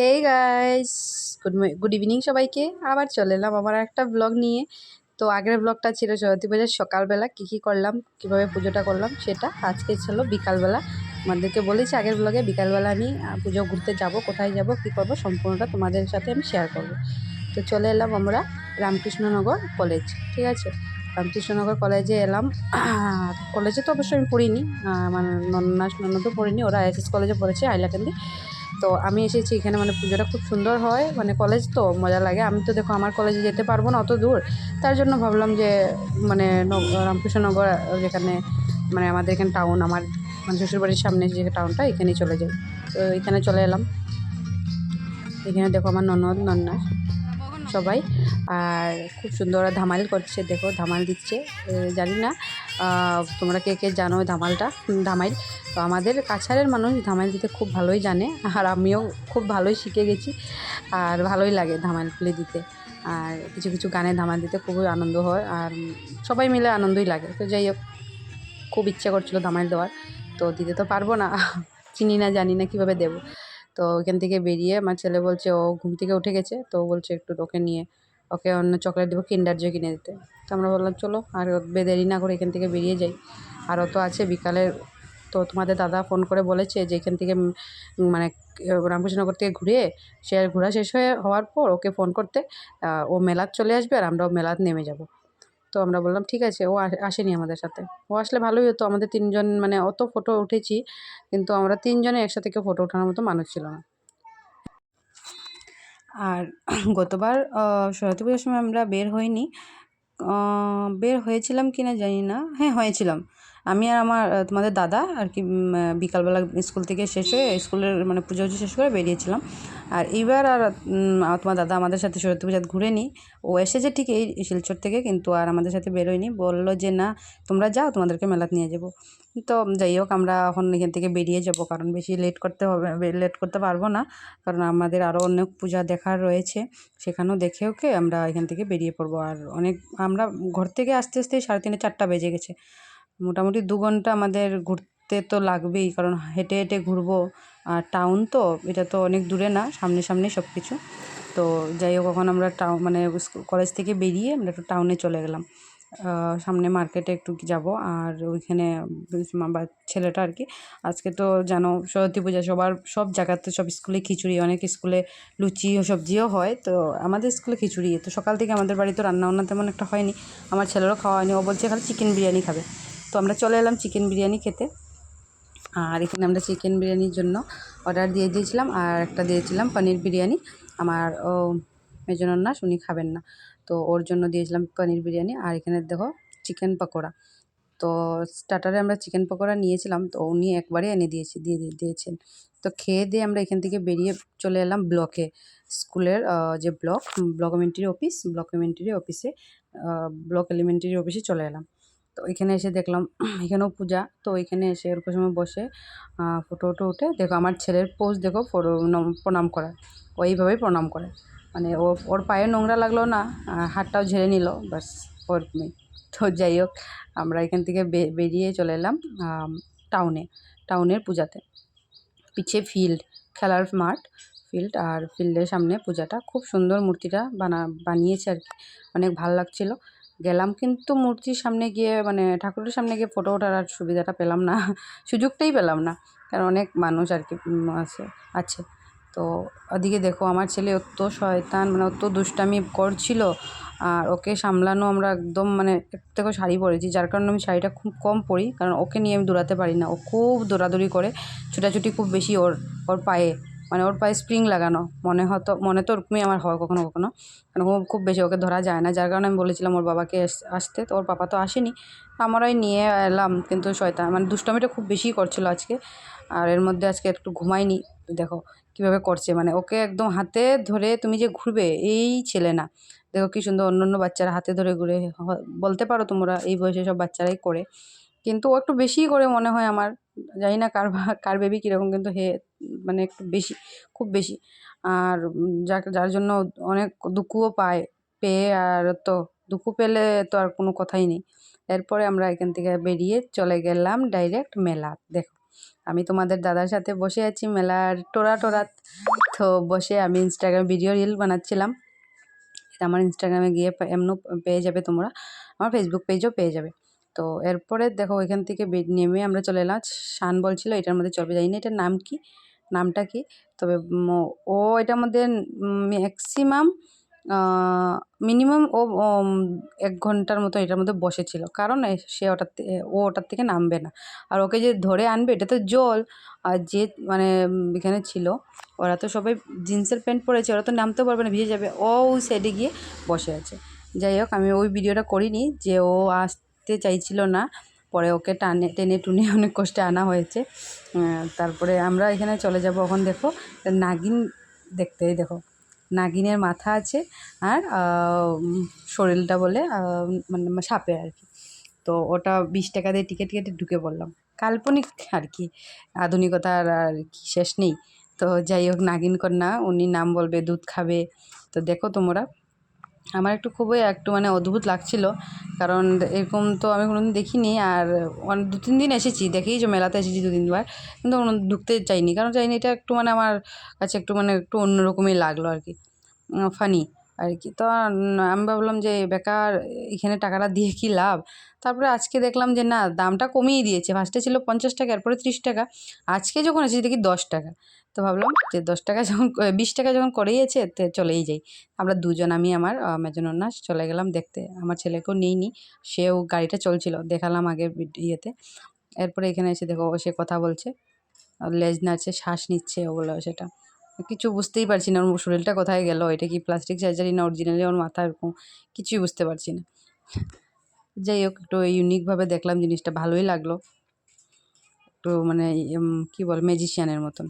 Hey guys good good evening সবাইকে। আবার চলে এলাম আমার একটা ব্লগ নিয়ে। তো আগের ব্লগটা ছিল সরস্বতী পুজোর সকালবেলা। কী কী করলাম? কীভাবে পুজোটা করলাম? সেটা আজকে ছিল বিকালবেলা। আমাদেরকে বলেছি আগের ব্লগে বিকালবেলা আমি পুজো ঘুরতে যাব, কোথায় যাব, কী করব সম্পূর্ণটা তোমাদের সাথে আমি শেয়ার করব। তো চলে এলাম আমরা রামকৃষ্ণনগর কলেজ ঠিক আছে? রামকৃষ্ণনগর কলেজে এলাম। কলেজে তো অবশ্যই আমি পড়িনি। আমার নন্নাস ননদও পড়িনি। ওরা এস এস কলেজে পড়েছে, হাইলাকান্দি। তো আমি এসেছি এখানে মানে পুজোটা খুব সুন্দর হয় মানে কলেজ তো মজা লাগে। আমি তো দেখো আমার কলেজে যেতে পারব না, অত দূর। তার জন্য ভাবলাম যে মানে নগ- রামকৃষ্ণনগর যেখানে মানে আমাদের এখানে টাউন আমার মানে শ্বশুরবাড়ির সামনে যে টাউনটা এখানেই চলে যাই। তো এখানে চলে এলাম। এখানে দেখো আমার ননদ নন্নাস সবাই। আর খুব সুন্দর ধামাল করছে, দেখো ধামাল দিচ্ছে। জানি না তোমরা কে কে জানো ধামালটা? ধামাইল। তো আমাদের কাছারের মানুষ ধামাইল দিতে খুব ভালোই জানে, আর আমিও খুব ভালোই শিখে গেছি, আর ভালোই লাগে ধামাইলগুলি দিতে। আর কিছু কিছু গানে ধামাল দিতে খুবই আনন্দ হয়, আর সবাই মিলে আনন্দই লাগে। তো যাই হোক, খুব ইচ্ছে করছিল ধামাইল দেওয়ার, তো দিতে তো পারব না, চিনি না জানি না কীভাবে দেবো। তো ওইখান থেকে বেরিয়ে আমার ছেলে বলছে, ও ঘুম থেকে উঠে গেছে, তো বলছে একটু ওকে নিয়ে, ওকে অন্য চকলেট দেবো কিন্ডার জয় কিনে দিতে। তো আমরা বললাম, চলো, আর বে- দেরি না করে এখান থেকে বেরিয়ে যাই। আরও তো আছে বিকালে তো তোমাদের দাদা ফোন করে বলেছে যে এখান থেকে মানে রামকৃষ্ণনগর থেকে ঘুরে সে ঘোরা শেষ হয়ে হওয়ার পর ওকে ফোন করতে ও মেলাত চলে আসবে আর আমরাও মেলাত নেমে যাব। তো আমরা বললাম, ঠিক আছে, ও আস- আসেনি আমাদের সাথে। ও আসলে ভালোই হতো, আমাদের তিনজন মানে অত ফটো উঠেছি, কিন্তু আমরা তিনজনে একসাথে কেউ ফটো ওঠানোর মতো মানুষ ছিল না। আর গতবার সরস্বতী পুজোর সময় আমরা বের হইনি। বের হয়েছিলাম কি না জানি না। হ্যাঁ হয়েছিলাম। আমি আর আমার তোমাদের দাদা আর কি বিকালবেলা স্কুল থেকে শেষ হয়ে স্কুলের মানে পুজো উজো শেষ করে বেরিয়েছিলাম। আর এইবার আর তোমার দাদা আমাদের সাথে সরস্বতী পূজা ঘুরে নি। ও এসেছে ঠিক এই শিলচর থেকে, কিন্তু আর আমাদের সাথে বেরোয়নি। বলল যে, না, তোমরা যাও, তোমাদেরকে মেলাত নিয়ে যাব। তো যাই হোক, আমরা এখন এখান থেকে বেরিয়ে যাব, কারণ বেশি লেট করতে হবে লেট করতে পারব না। কারণ আমাদের আরও অনেক পূজা দেখার রয়েছে, সেখানেও দেখে ওকে আমরা এখান থেকে বেরিয়ে পড়ব। আর অনেক, আমরা ঘর থেকে আস্তে আস্তে সাড়ে তিনটে, চারটা বেজে গেছে। মোটামুটি দু ঘণ্টা আমাদের ঘুরতে তো লাগবেই, কারণ হেঁটে হেঁটে ঘুরবো। আর টাউন তো, এটা তো অনেক দূরে না, সামনে সামনে সব কিছু তো যাই হোক, এখন আমরা টাউন মানে কলেজ থেকে বেরিয়ে আমরা একটু টাউনে চলে গেলাম। সামনে মার্কেটে একটু যাব, আর ওইখানে ছেলেটা আর কি, আজকে তো জানো, সরস্বতী পূজা, সবার, সব জায়গাতে সব স্কুলে খিচুড়ি, অনেক স্কুলে লুচি ও সবজিও হয়, তো আমাদের স্কুলে খিচুড়ি। তো সকাল থেকে আমাদের বাড়িতে রান্না বান্না তেমন একটা হয়নি, আমার ছেলেরও খাওয়া হয়নি, ও বলছে খালি চিকেন বিরিয়ানি খাবে। তো আমরা চলে এলাম চিকেন বিরিয়ানি খেতে। আর এখানে আমরা চিকেন বিরিয়ানির জন্য অর্ডার দিয়ে দিয়েছিলাম আর একটা দিয়েছিলাম পনির বিরিয়ানি। আমার ও মেজনন্নাস উনি খাবেন না। তো ওর জন্য দিয়েছিলাম পনির বিরিয়ানি। আর এখানে দেখো চিকেন পকোড়া। তো স্টার্টারে আমরা চিকেন পকোড়া নিয়েছিলাম, তো উনি একবারে এনে দিয়েছি, দিয়ে দিয়ে- দিয়েছেন। তো খেয়ে দিয়ে আমরা এখান থেকে বেরিয়ে চলে এলাম ব্লকে। স্কুলের যে block block elementary office, block elementary অফিসে ব্লক এলিমেন্টারি অফিসে চলে এলাম। তো এখানে এসে দেখলাম, এখানেও পূজা। তো এখানে এসে ওরকম সময় বসে ফটো টটো উঠে দেখো আমার ছেলের পোজ দেখো ফটো প্রণাম করার ও এইভাবেই প্রণাম করে। মানে ও, ওর পায়ে নোংরা লাগল না হাতটাও ঝেড়ে নিল, ব্যাস, ওরকমই। তো যাই হোক, আমরা এখান থেকে বেরিয়ে চলে এলাম টাউনে টাউনের পূজাতে। পিছিয়ে ফিল্ড খেলার মাঠ ফিল্ড আর ফিল্ডের সামনে পূজাটা। খুব সুন্দর মূর্তিটা বানা, বানিয়েছে আর কি। অনেক ভালো লাগছিল। গেলাম কিন্তু মূর্তির সামনে গিয়ে মানে ঠাকুরের সামনে গিয়ে ফটো ওঠার আর সুবিধাটা পেলাম না। সুযোগটাই পেলাম না। কারণ অনেক মানুষ আর কি আছে আছে। তো ওদিকে দেখো, আমার ছেলে অত শয়তান মানে অত দুষ্টামি করছিল। আর ওকে সামলানো আমরা একদম মানে থেকে শাড়ি পরেছি, যার কারণে আমি শাড়িটা খুব কম পরি। কারণ ওকে নিয়ে আমি দৌড়াতে পারি না। ও খুব দৌড়াদৌড়ি করে। ছুটাছুটি খুব বেশি ওর ওর পায়ে। মানে ওর পায়ে স্প্রিং লাগানো। মনে হতো, মনে তো ওরকমই আমার হয় কখনো কখনো। কারণ ও খুব বেশি ওকে ধরা যায় না। যার কারণে আমি বলেছিলাম ওর বাবাকে আসতে। তো ওর পাপা তো আসেনি। আমরাই নিয়ে এলাম, কিন্তু শয়তান মানে দুষ্টমিটা খুব বেশিই করছিল আজকে। আর এর মধ্যে আজকে একটু ঘুমাইনি দেখো কীভাবে করছে। মানে ওকে একদম হাতে ধরে তুমি যে ঘুরবে, এই ছেলে না। দেখো কি সুন্দর অন্য অন্য বাচ্চারা হাতে ধরে ঘুরে, বলতে পারো তোমরা এই বয়সে সব বাচ্চারাই করে। কিন্তু ও একটু বেশিই করে মনে হয় আমার। জানি না কার কার বেবি কীরকম, কিন্তু হে মানে একটু বেশি, খুব বেশি। আর যার যার জন্য অনেক দুঃখও পায়, পেয়ে আর তো দুঃখ পেলে তো আর কোনো কথাই নেই। এরপরে আমরা এখান থেকে বেরিয়ে চলে গেলাম ডাইরেক্ট মেলা। দেখো, আমি তোমাদের দাদার সাথে বসে আছি মেলার টোরা টোরা তো বসে আমি ইনস্টাগ্রাম ভিডিও রিল বানাচ্ছিলাম। এটা আমার ইনস্টাগ্রামে গিয়ে এমনও পেয়ে যাবে তোমরা। আমার ফেসবুক পেজও পেয়ে যাবে। তো এরপরে দেখো ওইখান থেকে নেমে আমরা চলে এলাম। শান বলছিল, এটার মধ্যে চলবে জানি না এটার নাম কি। নামটা কি? তবে ও এটার মধ্যে ম্যাক্সিমাম মিনিমাম ও এক ঘণ্টার মতো এটার মধ্যে বসেছিল কারণ সে ওটার ও ওটার থেকে নামবে না। আর ওকে যে ধরে আনবে, এটা তো জল। আর যে মানে এখানে ছিল, ওরা তো সবাই জিন্সের প্যান্ট পরেছে, ওরা তো নামতেও পারবে না, ভিজে যাবে। ও ওই সাইডে গিয়ে বসে আছে। যাই হোক, আমি ওই ভিডিওটা করিনি যে ও আসতে চাইছিল না। পরে ওকে টানে, টেনে টুনে অনেক কষ্টে আনা হয়েছে। তারপরে আমরা এখানে চলে যাব। এখন দেখো, নাগিন দেখতে দেখো, নাগিনের মাথা আছে আর শরীরটা বলে মানে সাপে আর কি। তো ওটা বিশ টাকা দিয়ে টিকিট কেটে ঢুকে পড়লাম। কাল্পনিক আর কি, আধুনিকতার আর কি শেষ নেই। তো যাই হোক, নাগিন কন্যা, উনি নাম বলবে, দুধ খাবে। তো দেখো তোমরা আমার একটু খুবই একটু মানে অদ্ভুত লাগছিল। কারণ এরকম তো আমি কোনোদিন দেখিনি আর দু তিন দিন এসেছি, দেখেই যে মেলাতে এসেছি দু তিনবার কিন্তু কোনো ঢুকতে চাইনি, কারণ চাইনি এটা একটু মানে আমার কাছে একটু মানে একটু অন্যরকমই লাগল আর কি। ফানি আর কি তো আমি ভাবলাম যে, বেকার, এখানে টাকাটা দিয়ে কি লাভ? তারপরে আজকে দেখলাম যে, না, দামটা কমিয়ে দিয়েছে। ফার্স্টে ছিল পঞ্চাশ টাকা, এরপরে ত্রিশ টাকা। আজকে যখন এসেছি দেখি দশ টাকা। তো ভাবলাম যে, দশ টাকা যখন বিশ টাকা যখন করেইছে, তে চলেই যাই। আমরা দুজন, আমি, আমার মেজনন্যাস চলে গেলাম দেখতে। আমার ছেলেকেও নিইনি সেও গাড়িটা চলছিল, দেখালাম আগে ইয়েতে। এরপরে এখানে এসে দেখো সে কথা বলছে। লেজ নাড়ছে, শ্বাস নিচ্ছে ওগুলো সেটা। কিছু বুঝতেই পারছি না। ওর শরীরটা কোথায় গেল? এটা কি প্লাস্টিক সার্জারি না অরিজিনালি ওর মাথা এরকম? কিছুই বুঝতে পারছি না। যাই হোক, একটু ইউনিকভাবে দেখলাম জিনিসটা, ভালোই লাগল। একটু মানে কি বল ম্যাজিশিয়ানের মতন।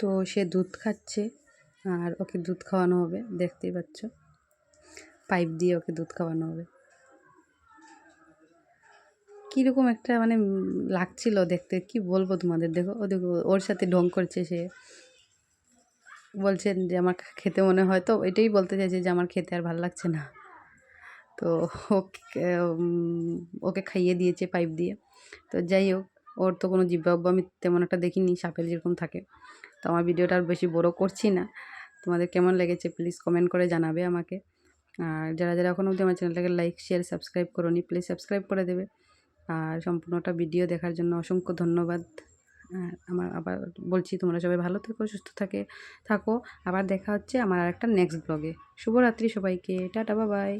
তো সে দুধ খাচ্ছে, আর ওকে দুধ খাওয়ানো হবে, দেখতেই পাচ্ছ। পাইপ দিয়ে ওকে দুধ খাওয়ানো হবে। কীরকম একটা মানে লাগছিল দেখতে? কি বলব তোমাদের? দেখো, ও দেখো, ওর সাথে ঢং করছে সে। বলছেন যে, আমার খেতে মনে হয় তো। এটাই বলতে চাইছে যে, আমার খেতে আর ভালো লাগছে না। তো ওকে ওকে খাইয়ে দিয়েছে পাইপ দিয়ে। তো যাই হোক, ওর তো কোনো জিব্বা উব্বা আমি তেমন একটা দেখিনি, সাপের যেরকম থাকে। তো আমার ভিডিওটা আর বেশি বড় করছি না। তোমাদের কেমন লেগেছে প্লিজ কমেন্ট করে জানাবে আমাকে। আর যারা যারা এখন অবধি আমার চ্যানেলটাকে লাইক, শেয়ার, সাবস্ক্রাইব করো নি প্লিজ সাবস্ক্রাইব করে দেবে। আর সম্পূর্ণটা ভিডিও দেখার জন্য অসংখ্য ধন্যবাদ। আমার আবার বলছি, তোমরা সবাই ভালো থেকো, সুস্থ থাকে, থাকো। আবার দেখা হচ্ছে আমার আর একটা নেক্সট ব্লগে শুভরাত্রি সবাইকে। টাটা বাবাই